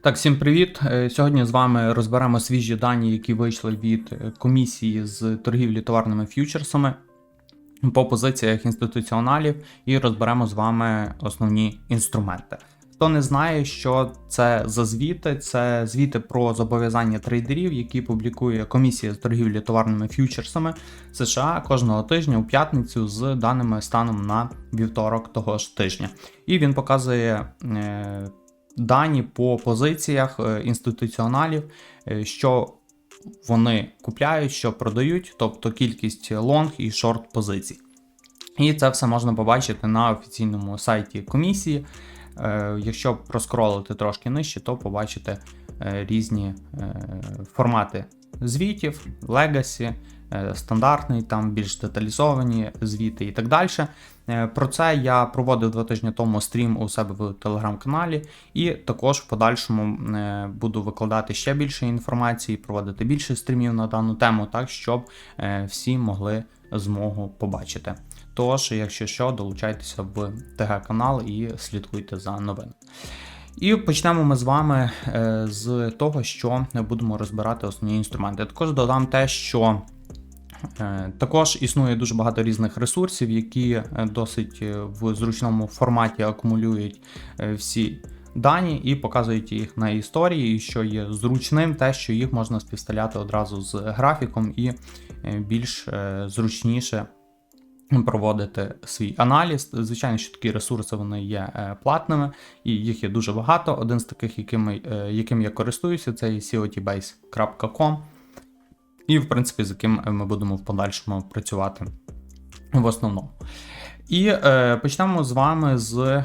Так, всім привіт. Е, Сьогодні з вами розберемо свіжі дані, які вийшли від е, комісії з торгівлі товарними ф'ючерсами по позиціях інституціоналів і розберемо з вами основні інструменти. Хто не знає, що це за звіти, це звіти про зобов'язання трейдерів, які публікує комісія з торгівлі товарними ф'ючерсами США кожного тижня у п'ятницю з даними станом на вівторок того ж тижня. І він показує. Дані по позиціях е, інституціоналів, е, що вони купляють, що продають, тобто кількість лонг і шорт позицій. І це все можна побачити на офіційному сайті комісії. Е, якщо проскролити трошки нижче, то побачите різні формати звітів, легасі, стандартний, там більш деталізовані звіти і так далі. Е, про це я проводив два тижні тому стрім у себе в телеграм-каналі, і також в подальшому е, буду викладати ще більше інформації, проводити більше стрімів на дану тему, так щоб е, всі могли змогу побачити. Тож, якщо що, долучайтеся в ТГ-канал і слідкуйте за новинами. І почнемо ми з вами з того, що будемо розбирати основні інструменти. Також додам те, що Е, також існує дуже багато різних ресурсів, які е, досить е, в зручному форматі акумулюють всі дані і показують їх на історії, що є зручним, те, що їх можна співставляти одразу з графіком і більш зручніше проводити свій аналіз. Звичайно, що такі ресурси вони є платними, і їх є дуже багато. Один з таких, яким, яким я користуюся, це cotbase.com і, в принципі, з яким ми будемо в подальшому працювати в основному. І е, почнемо з вами з е,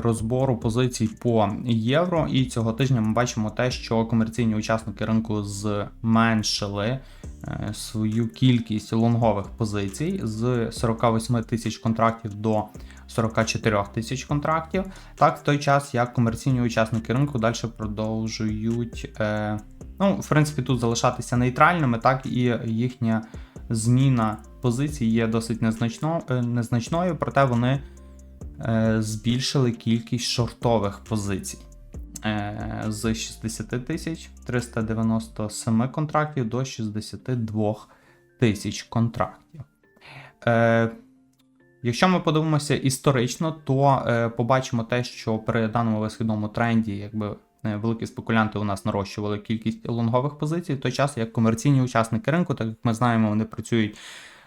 розбору позицій по євро. І цього тижня ми бачимо те, що комерційні учасники ринку зменшили е, свою кількість лонгових позицій з 48 тисяч контрактів до 44 тисяч контрактів. Так, в той час як комерційні учасники ринку далі продовжують. Е, Ну, в принципі, тут залишатися нейтральними, так і їхня зміна позицій є досить незначно, е, незначною, проте вони е, збільшили кількість шортових позицій е, з 60 тисяч 397 контрактів до 62 тисяч контрактів. Е, Якщо ми подивимося історично, то е, побачимо те, що при даному висхідному тренді, якби Е, великі спекулянти у нас нарощували кількість лонгових позицій, в той час як комерційні учасники ринку, так як ми знаємо, вони працюють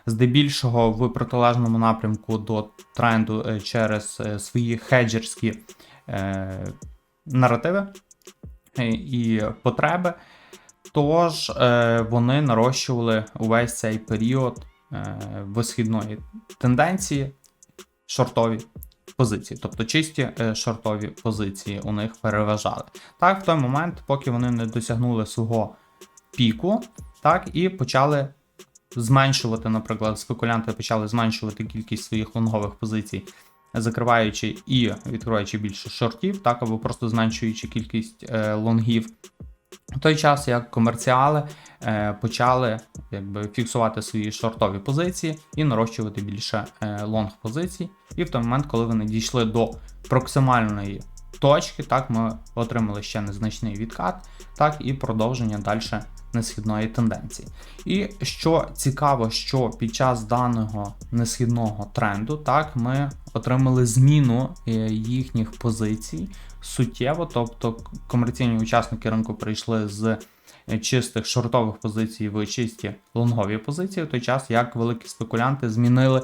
здебільшого в протилежному напрямку до тренду е, через е, свої хеджерські е, наративи і потреби. Тож е, вони нарощували увесь цей період е, висхідної тенденції шортові позиції, тобто чисті е, шортові позиції у них переважали. Так, в той момент, поки вони не досягнули свого піку, так, і почали зменшувати, наприклад, спекулянти почали зменшувати кількість своїх лонгових позицій, закриваючи і відкриваючи більше шортів, так, або просто зменшуючи кількість е, лонгів. В той час, як комерціали е, почали якби, фіксувати свої шортові позиції і нарощувати більше е, лонг позицій. І в той момент, коли вони дійшли до проксимальної точки, так ми отримали ще незначний відкат, так і продовження далі несхідної тенденції. І що цікаво, що під час даного несхідного тренду, так, ми отримали зміну е, їхніх позицій суттєво, тобто комерційні учасники ринку прийшли з е, чистих шортових позицій в чисті лонгові позиції, в той час як великі спекулянти змінили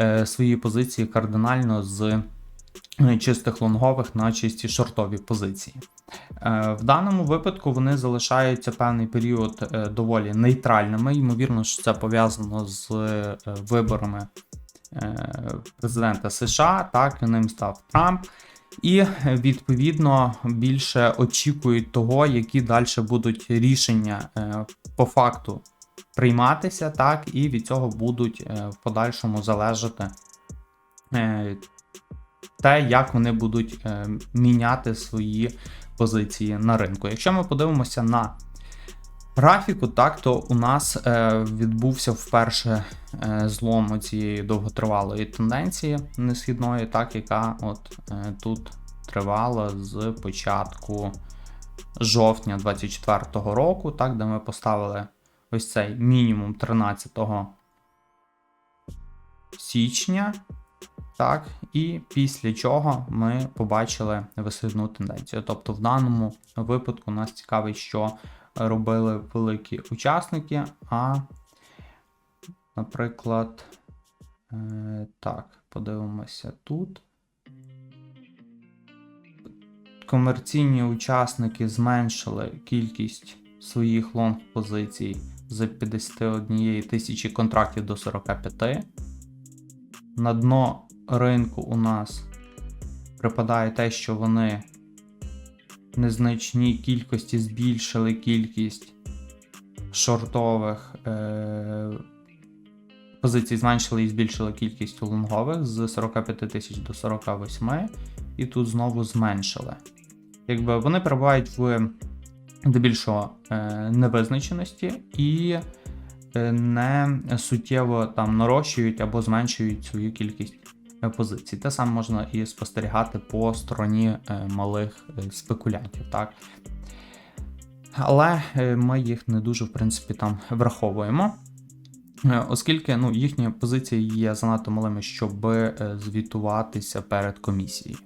е, свої позиції кардинально з чистих лонгових на чисті шортові позиції. Е, в даному випадку вони залишаються певний період е, доволі нейтральними. Ймовірно, що це пов'язано з е, виборами президента США, так, ним став Трамп. І відповідно більше очікують того, які далі будуть рішення по факту прийматися, так, і від цього будуть в подальшому залежати те, як вони будуть міняти свої позиції на ринку. Якщо ми подивимося на графіку, так, то у нас е, відбувся вперше е, злом цієї довготривалої тенденції несхідної, так, яка от е, тут тривала з початку жовтня 2024 року, так, де ми поставили ось цей мінімум 13 січня. Так, і після чого ми побачили висхідну тенденцію. Тобто, в даному випадку нас цікавить, що робили великі учасники, а, наприклад, е, так, подивимося тут. Комерційні учасники зменшили кількість своїх лонг позицій з 51 тисячі контрактів до 45. На дно ринку у нас припадає те, що вони в незначній кількості збільшили кількість шортових е- позицій, зменшили і збільшили кількість лонгових з 45 тисяч до 48, і тут знову зменшили. Якби вони перебувають в здебільшого е- невизначеності і е, не суттєво там нарощують або зменшують свою кількість позицій. Те саме можна і спостерігати по стороні е, малих е, спекулянтів. Так? Але е, ми їх не дуже в принципі там враховуємо. Оскільки ну, їхні позиції є занадто малими, щоб звітуватися перед комісією.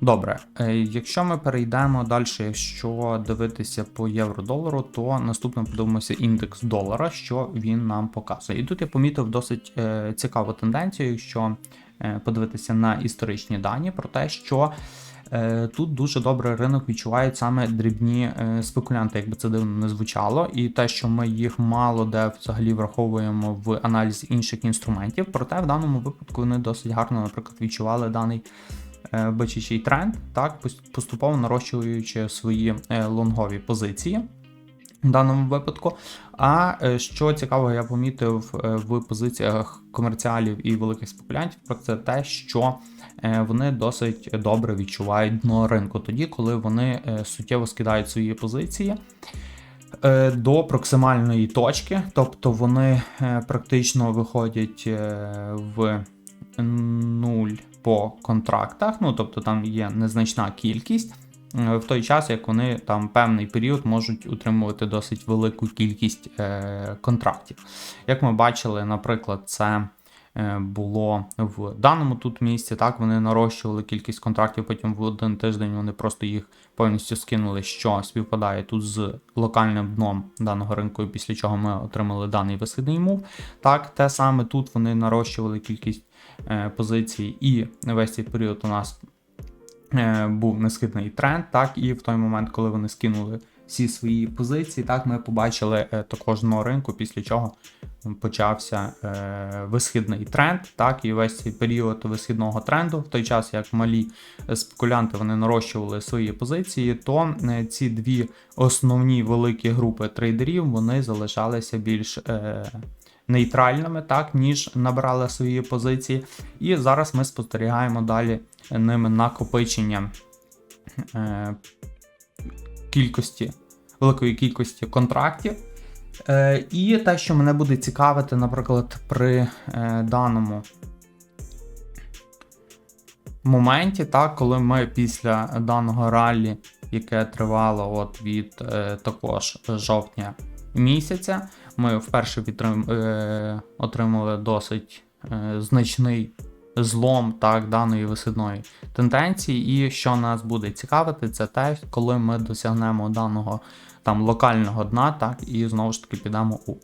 Добре, е, якщо ми перейдемо далі, якщо дивитися по євро-долару, то наступно подивимося індекс долара, що він нам показує. І тут я помітив досить е, цікаву тенденцію, якщо е, подивитися на історичні дані, про те, що тут дуже добре ринок відчувають саме дрібні спекулянти, якби це дивно не звучало, і те, що ми їх мало де взагалі враховуємо в аналізі інших інструментів, проте в даному випадку вони досить гарно, наприклад, відчували даний е, бичачий тренд, так, поступово нарощуючи свої е, лонгові позиції. В даному випадку. А е, що цікавого, я помітив в позиціях комерціалів і великих спекулянтів, це те, що вони досить добре відчувають дно ринку, тоді, коли вони суттєво скидають свої позиції до проксимальної точки, тобто вони практично виходять в нуль по контрактах, ну тобто там є незначна кількість. е, В той час, як вони там певний період можуть утримувати досить велику кількість е, контрактів. Як ми бачили, наприклад, це е, було в даному тут місці. Так, вони нарощували кількість контрактів, потім в один тиждень вони просто їх повністю скинули, що співпадає тут з локальним дном даного ринку, після чого ми отримали даний висхідний мув. Так, те саме тут вони нарощували кількість позицій, і весь цей період у нас е, був несхідний тренд. Так, і в той момент, коли вони скинули всі свої позиції, так ми побачили е, також дно ринку, після чого почався е, висхідний тренд. Так, і весь цей період висхідного тренду, в той час як малі спекулянти вони нарощували свої позиції, то е, ці дві основні великі групи трейдерів вони залишалися більш е, нейтральними, так, ніж набирали свої позиції. І зараз ми спостерігаємо далі ними накопичення е, кількості, великої кількості контрактів. Е, і те, що мене буде цікавити, наприклад, при е, даному моменті, так, коли ми після даного раллі, яке тривало от від е, також жовтня місяця, ми вперше підтрим, е, отримали досить е, значний злом так, даної висидної тенденції. І що нас буде цікавити, це те, коли ми досягнемо даного там локального дна, так, і знову ж таки підемо у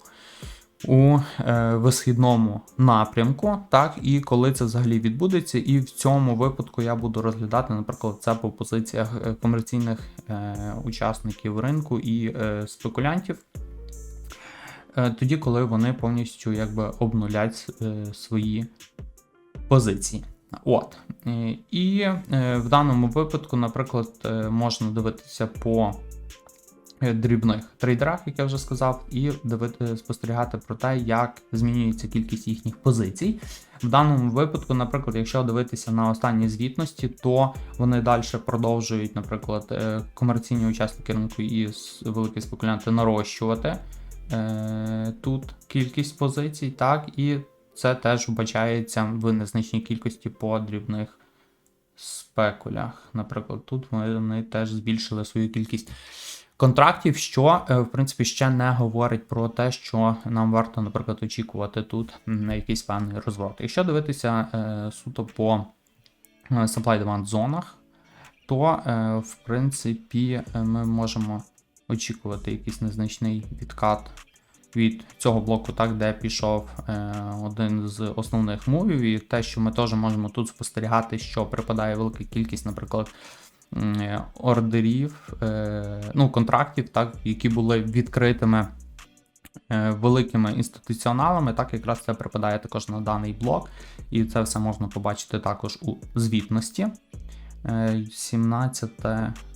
у е, висхідному напрямку, так, і коли це взагалі відбудеться, і в цьому випадку я буду розглядати, наприклад, це по позиціях е, комерційних е, учасників ринку і е, спекулянтів. Е, тоді, коли вони повністю якби обнулять е, свої позиції. От. Е, І в даному випадку, наприклад, можна дивитися по дрібних трейдерах, як я вже сказав, і дивити, спостерігати про те, як змінюється кількість їхніх позицій. В даному випадку, наприклад, якщо дивитися на останні звітності, то вони далі продовжують, наприклад, комерційні учасники ринку і великі спекулянти нарощувати е, тут кількість позицій, так, і це теж вбачається в незначній кількості по дрібних спекулях. Наприклад, тут вони теж збільшили свою кількість контрактів, що, е, в принципі, ще не говорить про те, що нам варто, наприклад, очікувати тут на якийсь певний розворот. Якщо дивитися е, суто по е, supply-demand зонах, то, е, в принципі, ми можемо очікувати якийсь незначний відкат від цього блоку, так, де пішов е, один з основних мувів, і те, що ми теж можемо тут спостерігати, що припадає велика кількість, наприклад, е, ордерів, е, ну, контрактів, так, які були відкритими е, великими інституціоналами, так якраз це припадає також на даний блок, і це все можна побачити також у звітності. Е, 17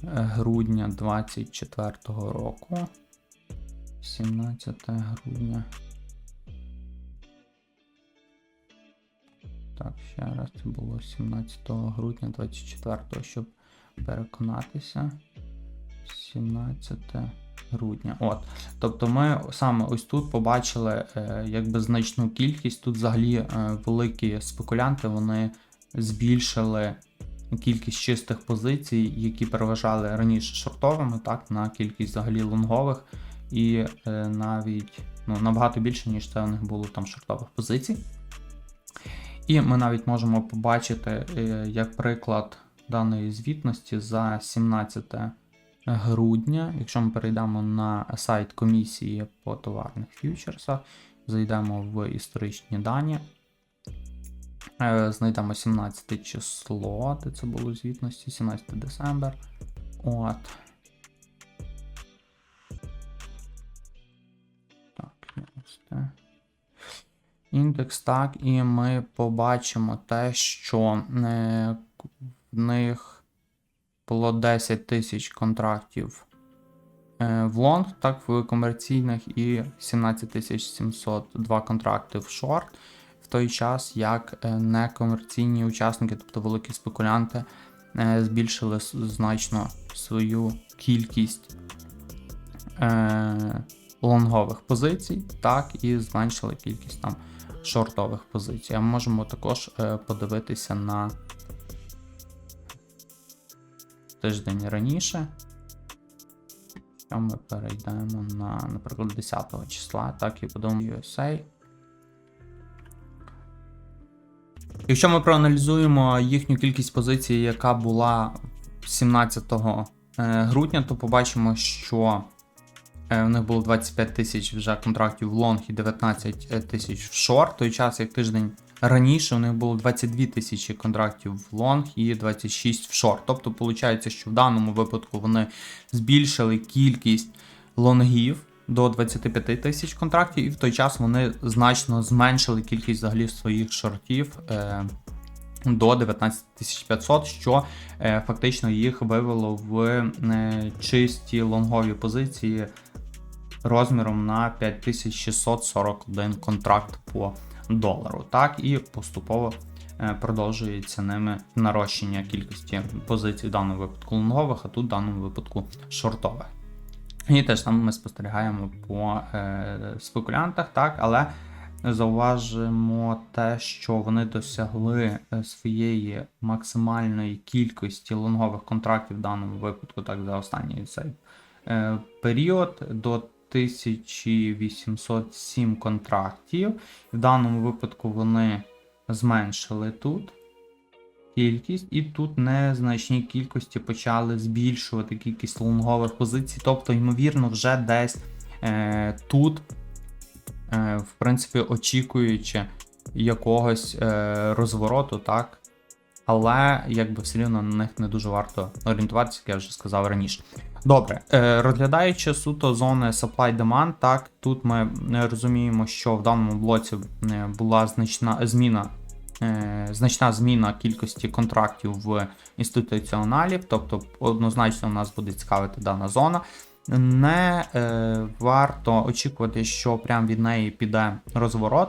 грудня 2024 року. 17 грудня. Так, ще раз це було 17 грудня 24, щоб переконатися. 17 грудня. От. Тобто ми саме ось тут побачили е, якби значну кількість. Тут взагалі е, великі спекулянти вони збільшили кількість чистих позицій, які переважали раніше шортовими, так, на кількість взагалі лонгових, і е, навіть ну, набагато більше, ніж це у них було там шортових позицій. І ми навіть можемо побачити, е, як приклад даної звітності за 17 грудня, якщо ми перейдемо на сайт комісії по товарних фьючерсах, зайдемо в історичні дані. Е, Знайдемо 17 число, де це було звітності, 17 декабря. От. Так, те. Індекс, так, і ми побачимо те, що е, в них було 10 тисяч контрактів е, в лонг, так, в комерційних, і 17 702 контракти в шорт в той час, як е, некомерційні учасники, тобто великі спекулянти, е, збільшили значно свою кількість е, лонгових позицій, так, і зменшили кількість там шортових позицій. А ми можемо також подивитися на тиждень раніше. Ми перейдемо на, наприклад, 10 числа, так і подивимо USA. Якщо ми проаналізуємо їхню кількість позицій, яка була 17 е, грудня, то побачимо, що е, в них було 25 тисяч вже контрактів в лонг і 19 тисяч в шорт. Той час, як тиждень раніше, у них було 22 тисячі контрактів в лонг і 26 в шорт. Тобто, виходить, що в даному випадку вони збільшили кількість лонгів до 25 тисяч контрактів, і в той час вони значно зменшили кількість взагалі своїх шортів е, до 19 500, що е, фактично їх вивело в е, чисті лонгові позиції розміром на 5641 контракт по долару. Так, і поступово е, продовжується ними нарощення кількості позицій в даному випадку лонгових, а тут в даному випадку шортових. І теж там ми спостерігаємо по е, спекулянтах, так, але зауважимо те, що вони досягли е, своєї максимальної кількості лонгових контрактів в даному випадку, так, за останній цей е, період до 1807 контрактів. В даному випадку вони зменшили тут кількість, і тут незначній кількості почали збільшувати кількість лонгових позицій. Тобто, ймовірно, вже десь е, тут, е, в принципі, очікуючи якогось е, розвороту, так. Але якби все рівно на них не дуже варто орієнтуватися, як я вже сказав раніше. Добре, е, розглядаючи суто зони supply-demand, так тут ми е, розуміємо, що в даному блоці е, була значна зміна значна зміна кількості контрактів в інституціоналів, тобто однозначно нас буде цікавити дана зона. Не е, варто очікувати, що прям від неї піде розворот,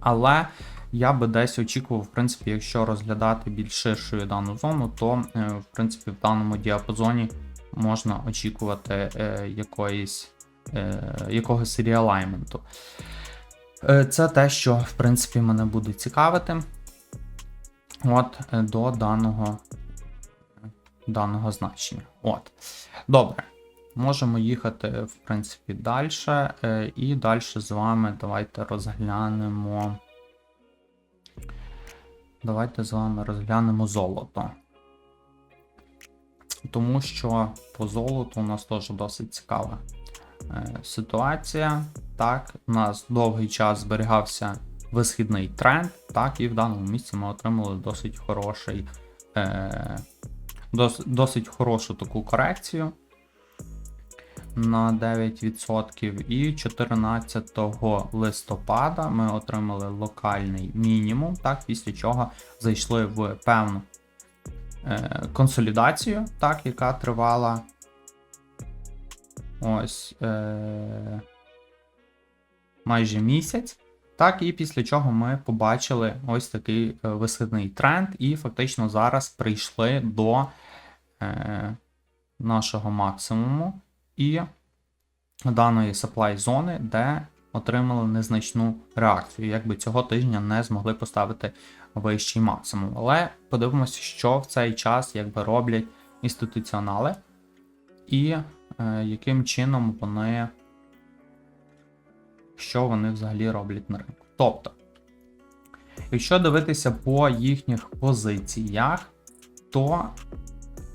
але я би десь очікував, в принципі, якщо розглядати більш ширшою дану зону, то е, в принципі в даному діапазоні можна очікувати е, якоїсь, е, якогось реалайменту. Е, Це те, що в принципі мене буде цікавити. от е, до даного, даного значення. От. Добре. Можемо їхати, в принципі, далі. І далі з вами давайте розглянемо. Давайте з вами розглянемо золото. Тому що по золоту у нас теж досить цікава е, ситуація. Так, у нас довгий час зберігався висхідний тренд, так, і в даному місці ми отримали досить хороший, е, дос, досить хорошу таку корекцію на 9%. І 14 листопада ми отримали локальний мінімум, так, після чого зайшли в певну е, консолідацію, так, яка тривала ось е, майже місяць. Так, і після чого ми побачили ось такий е, висхідний тренд, і фактично зараз прийшли до е, нашого максимуму і даної supply зони, де отримали незначну реакцію. Якби цього тижня не змогли поставити вищий максимум. Але подивимося, що в цей час якби роблять інституціонали, і е, яким чином вони. Що вони взагалі роблять на ринку. Тобто, якщо дивитися по їхніх позиціях, то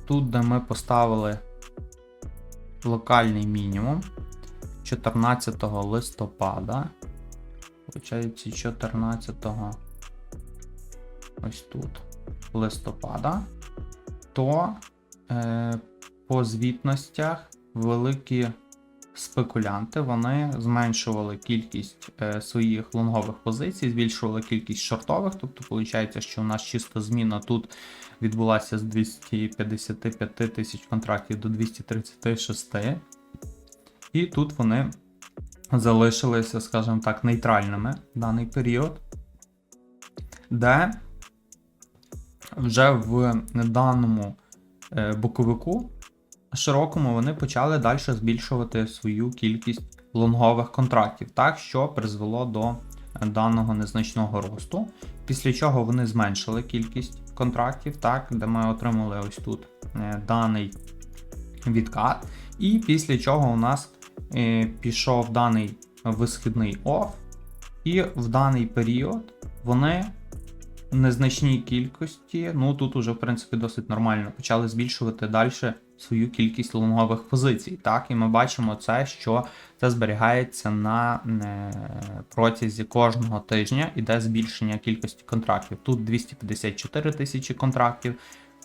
тут, де ми поставили локальний мінімум 14 листопада, виходить 14 ось тут листопада, то е, по звітностях великі спекулянти вони зменшували кількість е, своїх лонгових позицій, збільшували кількість шортових. Тобто, виходить, що у нас чисто зміна тут відбулася з 255 тисяч контрактів до 236. І тут вони залишилися, скажімо так, нейтральними в даний період, де вже в даному е, боковику широкому вони почали далі збільшувати свою кількість лонгових контрактів, так що призвело до даного незначного росту. Після чого вони зменшили кількість контрактів, так, де ми отримали ось тут е, даний відкат. І після чого у нас е, пішов даний висхідний оф, і в даний період вони незначній кількості, ну тут уже в принципі досить нормально, почали збільшувати далі свою кількість лонгових позицій. Так, і ми бачимо це, що це зберігається на е, протязі кожного тижня, іде збільшення кількості контрактів. Тут 254 тисячі контрактів,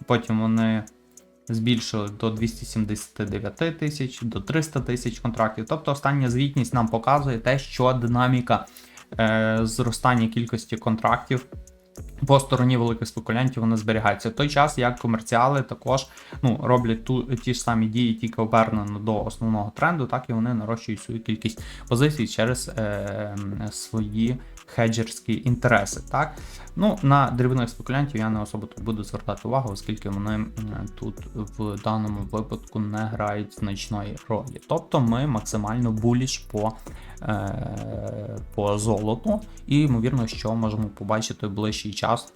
потім вони. Збільшили до 279 тисяч, до 300 тисяч контрактів. Тобто остання звітність нам показує те, що динаміка е, зростання кількості контрактів по стороні великих спекулянтів вона зберігається. В той час, як комерціали також ну, роблять ту, ті ж самі дії, тільки обернено до основного тренду, так і вони нарощують свою кількість позицій через е, свої хеджерські інтереси. Так? Ну, На дрібних спекулянтів я не особо тут буду звертати увагу, оскільки вони тут в даному випадку не грають значної ролі. Тобто ми максимально буліш по е, по золоту, і ймовірно, що можемо побачити в ближчий час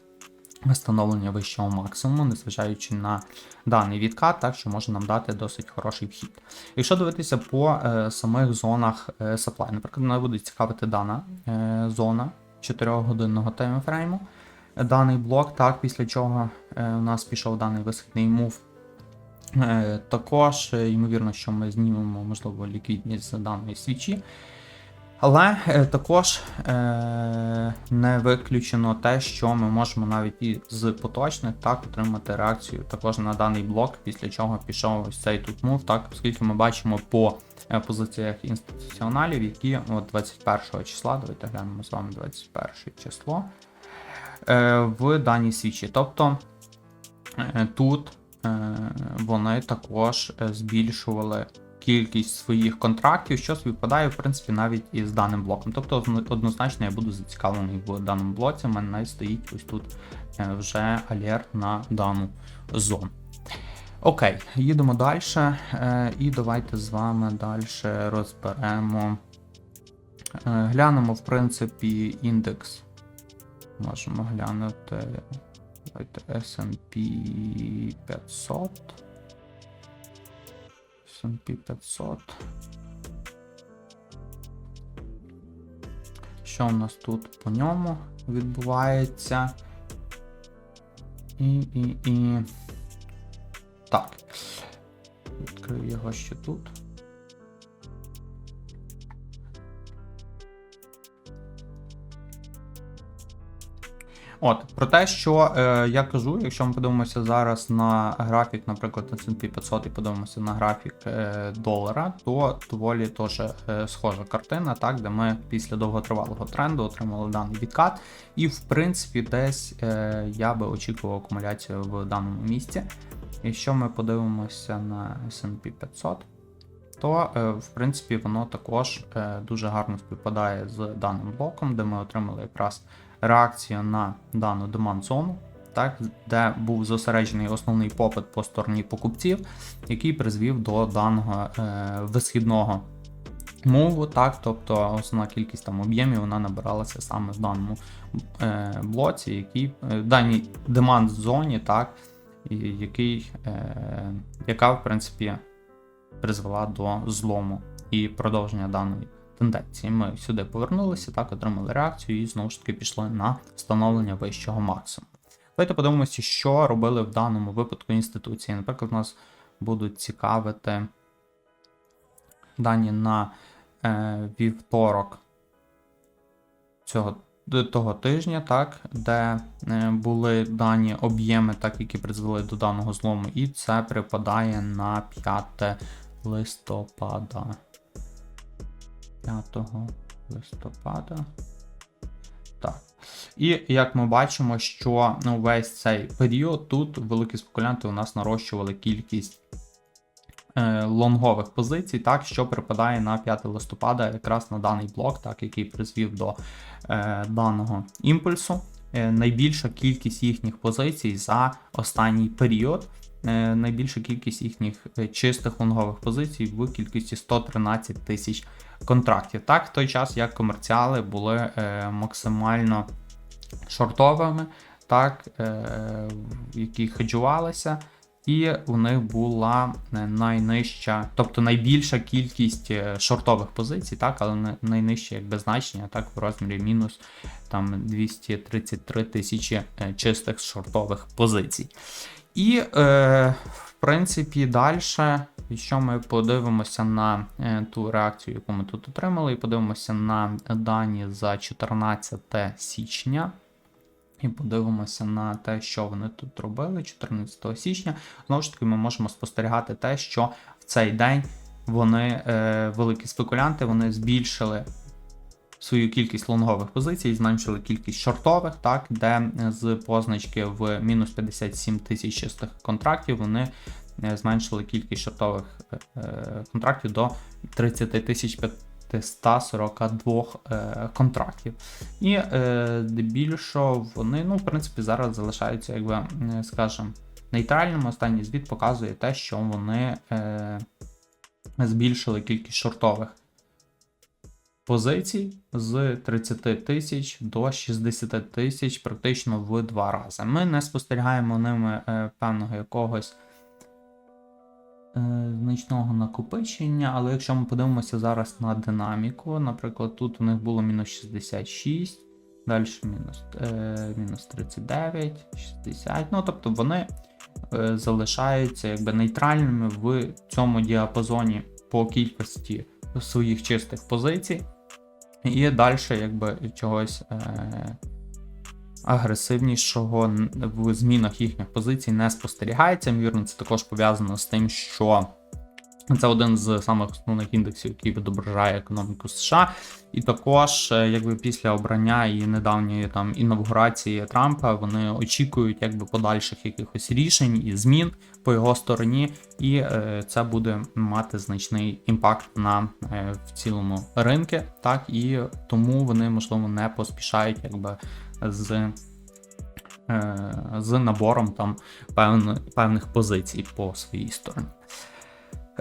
встановлення вищого максимуму, незважаючи на даний відкат, так що може нам дати досить хороший вхід. Якщо дивитися по е, самих зонах е, supply, наприклад, мене буде цікавити дана е, зона 4-годинного таймфрейму, даний блок, так, після чого е, у нас пішов даний висхідний мув. Е, також, е, ймовірно, що ми знімемо, можливо, ліквідність даної свічі. Але е, також е, не виключено те, що ми можемо навіть і з поточних так отримати реакцію також на даний блок, після чого пішов ось цей тут мув, так, оскільки ми бачимо по е, позиціях інституціоналів, які от 21 числа, давайте глянемо з вами 21 число е, в даній свічі. Тобто е, тут е, вони також е, збільшували кількість своїх контрактів, що співпадає, в принципі, навіть із даним блоком. Тобто, однозначно, я буду зацікавлений в даному блоці. У мене навіть стоїть ось тут е, вже алерт на дану зону. Окей, їдемо далі. Е, і давайте з вами далі розберемо. Е, глянемо, в принципі, індекс. Можемо глянути Давайте S&P 500. S&P 500. Що у нас тут по ньому відбувається? І, і, і. Так. Відкрию його ще тут. От, про те, що е, я кажу, якщо ми подивимося зараз на графік, наприклад, на S&P 500 і подивимося на графік е, долара, то доволі теж е, схожа картина, так, де ми після довготривалого тренду отримали даний відкат. І в принципі, десь е, я би очікував акумуляцію в даному місці. Якщо ми подивимося на S&P 500, то е, в принципі воно також е, дуже гарно співпадає з даним блоком, де ми отримали якраз реакцію на дану деманд зону, так, де був зосереджений основний попит по стороні покупців, який призвів до даного е, висхідного мову, так, тобто основна кількість там об'ємів вона набиралася саме в даному е, блоці, який, е, в даній деманд зоні, так, який, е, яка в принципі призвела до злому і продовження даної тенденції. Ми сюди повернулися, так, отримали реакцію і знову ж таки пішли на встановлення вищого максимуму. Давайте подивимося, що робили в даному випадку інституції. Наприклад, нас будуть цікавити дані на е, вівторок цього того тижня, так, де е, були дані об'єми, так, які призвели до даного злому, і це припадає на 5 листопада. 5 листопада. Так. І як ми бачимо, що ну, весь цей період тут великі спекулянти у нас нарощували кількість е, лонгових позицій, так, що припадає на 5 листопада, якраз на даний блок, так, який призвів до е, даного імпульсу. Е, найбільша кількість їхніх позицій за останній період. Е, найбільша кількість їхніх е, чистих лонгових позицій в кількості 113 тисяч контрактів. Так, в той час як комерціали були е, максимально шортовими, так, е, які хеджувалися, і у них була е, найнижча, тобто найбільша кількість шортових позицій, так, але найнижче якби значення, так, в розмірі мінус там 233 тисячі чистих шортових позицій. І, е, принципі, далі, якщо ми подивимося на е, ту реакцію, яку ми тут отримали, і подивимося на дані за 14 січня. І подивимося на те, що вони тут робили 14 січня. Знову ж таки, ми можемо спостерігати те, що в цей день вони, е, великі спекулянти, вони збільшили свою кількість лонгових позицій, зменшили кількість шортових, так, де з позначки в мінус 57 тисяч чистих контрактів вони е, зменшили кількість шортових е, контрактів до 30 тисяч 542 е, контрактів. І здебільшого вони, ну, в принципі, зараз залишаються, якби, скажімо, нейтральними. Останній звіт показує те, що вони збільшили кількість шортових позицій з 30 тисяч до 60 тисяч практично в два рази. Ми не спостерігаємо ними е, певного якогось е, значного накопичення, але якщо ми подивимося зараз на динаміку, наприклад, тут у них було мінус 66, далі мінус, е, мінус 39, 60. Ну, тобто вони залишаються якби нейтральними в цьому діапазоні по кількості своїх чистих позицій. І далі, якби чогось е- агресивнішого в змінах їхніх позицій не спостерігається. Ймовірно, це також пов'язано з тим, що це один з самих основних індексів, який відображає економіку США. І також, е, якби після обрання і недавньої там інавгурації Трампа, вони очікують якби подальших якихось рішень і змін по його стороні, і е, це буде мати значний імпакт на е, в цілому ринки, так і тому вони можливо не поспішають, якби з. Е, з набором там певних позицій по своїй стороні.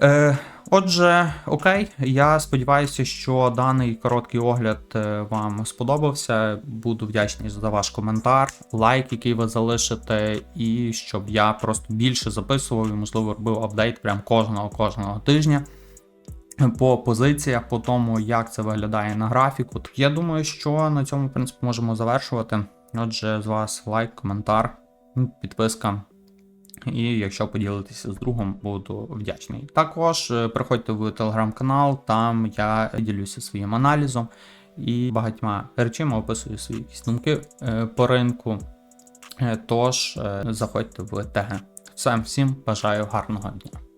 Е, отже, окей, я сподіваюся, що даний короткий огляд е, вам сподобався. Буду вдячний за ваш коментар, лайк, який ви залишите, і щоб я просто більше записував і, можливо, робив апдейт прям кожного кожного тижня. По позиціях, по тому, як це виглядає на графіку. Так Я думаю, що на цьому в принципі можемо завершувати. Отже, з вас лайк, коментар, підписка. І якщо поділитися з другом, буду вдячний. Також е, приходьте в телеграм-канал, там я ділюся своїм аналізом і багатьма речами описую свої якісь думки е, по ринку. Е, Тож заходьте в ТГ. Все, всім бажаю гарного дня.